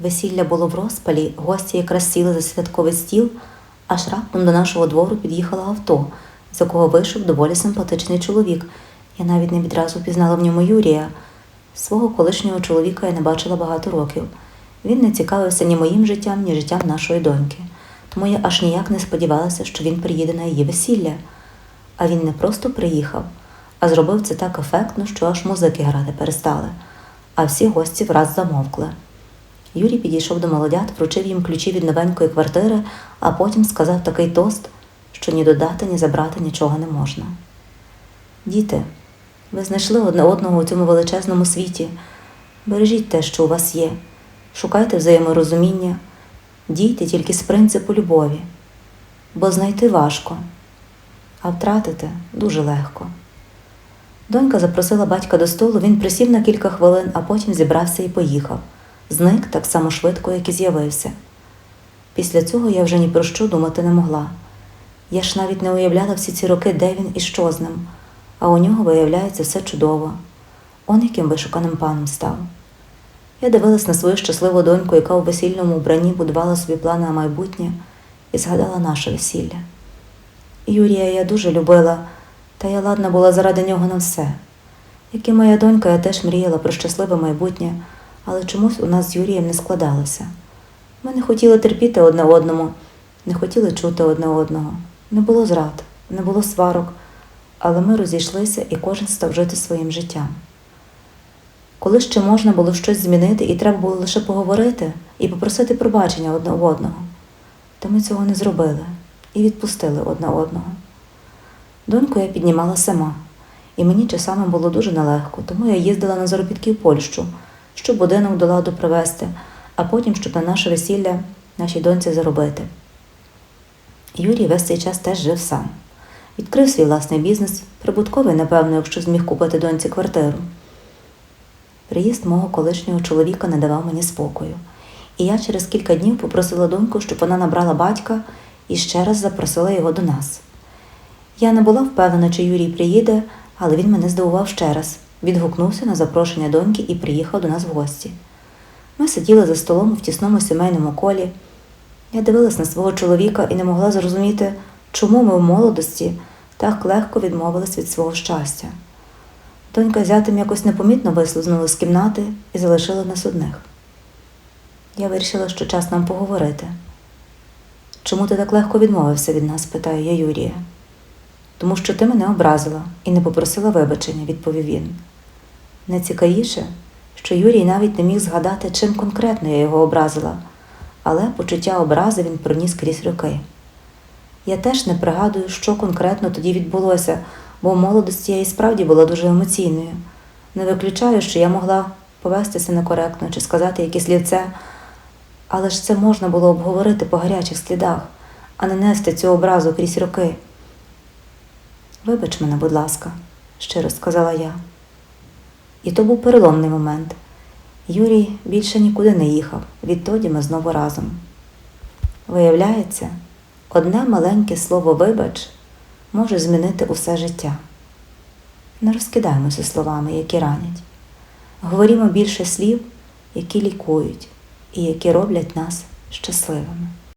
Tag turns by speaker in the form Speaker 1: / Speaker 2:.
Speaker 1: Весілля було в розпалі, гості якраз сіли за святковий стіл, аж раптом до нашого двору під'їхало авто, з якого вийшов доволі симпатичний чоловік. Я навіть не відразу впізнала в ньому Юрія. Свого колишнього чоловіка я не бачила багато років. Він не цікавився ні моїм життям, ні життям нашої доньки. Тому я аж ніяк не сподівалася, що він приїде на її весілля. А він не просто приїхав, а зробив це так ефектно, що аж музики грати перестали, а всі гості враз замовкли. Юрій підійшов до молодят, вручив їм ключі від новенької квартири, а потім сказав такий тост, що ні додати, ні забрати нічого не можна. Діти, ви знайшли одне одного у цьому величезному світі. Бережіть те, що у вас є, шукайте взаєморозуміння, дійте тільки з принципу любові, бо знайти важко, а втратити дуже легко. Донька запросила батька до столу, він присів на кілька хвилин, а потім зібрався і поїхав. Зник так само швидко, як і з'явився. Після цього я вже ні про що думати не могла. Я ж навіть не уявляла всі ці роки, де він і що з ним, а у нього виявляється все чудово. Он яким вишуканим паном став. Я дивилась на свою щасливу доньку, яка у весільному вбранні будувала собі плани на майбутнє, і згадала наше весілля. Юрія я дуже любила, та я ладна була заради нього на все. Як і моя донька, я теж мріяла про щасливе майбутнє, але чомусь у нас з Юрієм не складалося. Ми не хотіли терпіти одне одному, не хотіли чути одне одного. Не було зрад, не було сварок, але ми розійшлися і кожен став жити своїм життям. Коли ще можна було щось змінити, і треба було лише поговорити і попросити пробачення одне одного, то ми цього не зробили і відпустили одне одного. Доньку я піднімала сама, і мені часами було дуже нелегко, тому я їздила на заробітки в Польщу, щоб будинок до ладу привезти, а потім, щоб на наше весілля нашій доньці заробити. Юрій весь цей час теж жив сам. Відкрив свій власний бізнес, прибутковий, напевно, якщо зміг купити доньці квартиру. Приїзд мого колишнього чоловіка не давав мені спокою, і я через кілька днів попросила доньку, щоб вона набрала батька і ще раз запросила його до нас. Я не була впевнена, чи Юрій приїде, але він мене здивував ще раз, відгукнувся на запрошення доньки і приїхав до нас в гості. Ми сиділи за столом в тісному сімейному колі. Я дивилась на свого чоловіка і не могла зрозуміти, чому ми в молодості так легко відмовились від свого щастя. Донька зятим якось непомітно вислизнула з кімнати і залишила нас одних. Я вирішила, що час нам поговорити. Чому ти так легко відмовився від нас? питаю я Юрія. Тому що ти мене образила і не попросила вибачення, відповів він. Найцікавіше, що Юрій навіть не міг згадати, чим конкретно я його образила, але почуття образи він проніс крізь роки. Я теж не пригадую, що конкретно тоді відбулося, бо молодості я і справді була дуже емоційною. Не виключаю, що я могла повестися некоректно чи сказати якесь слівце, але ж це можна було обговорити по гарячих слідах, а не нести цю образу крізь роки. Вибач мене, будь ласка, щиро сказала я. І то був переломний момент. Юрій більше нікуди не їхав, відтоді ми знову разом. Виявляється, одне маленьке слово вибач може змінити усе життя. Не розкидаємося словами, які ранять. Говорімо більше слів, які лікують і які роблять нас щасливими.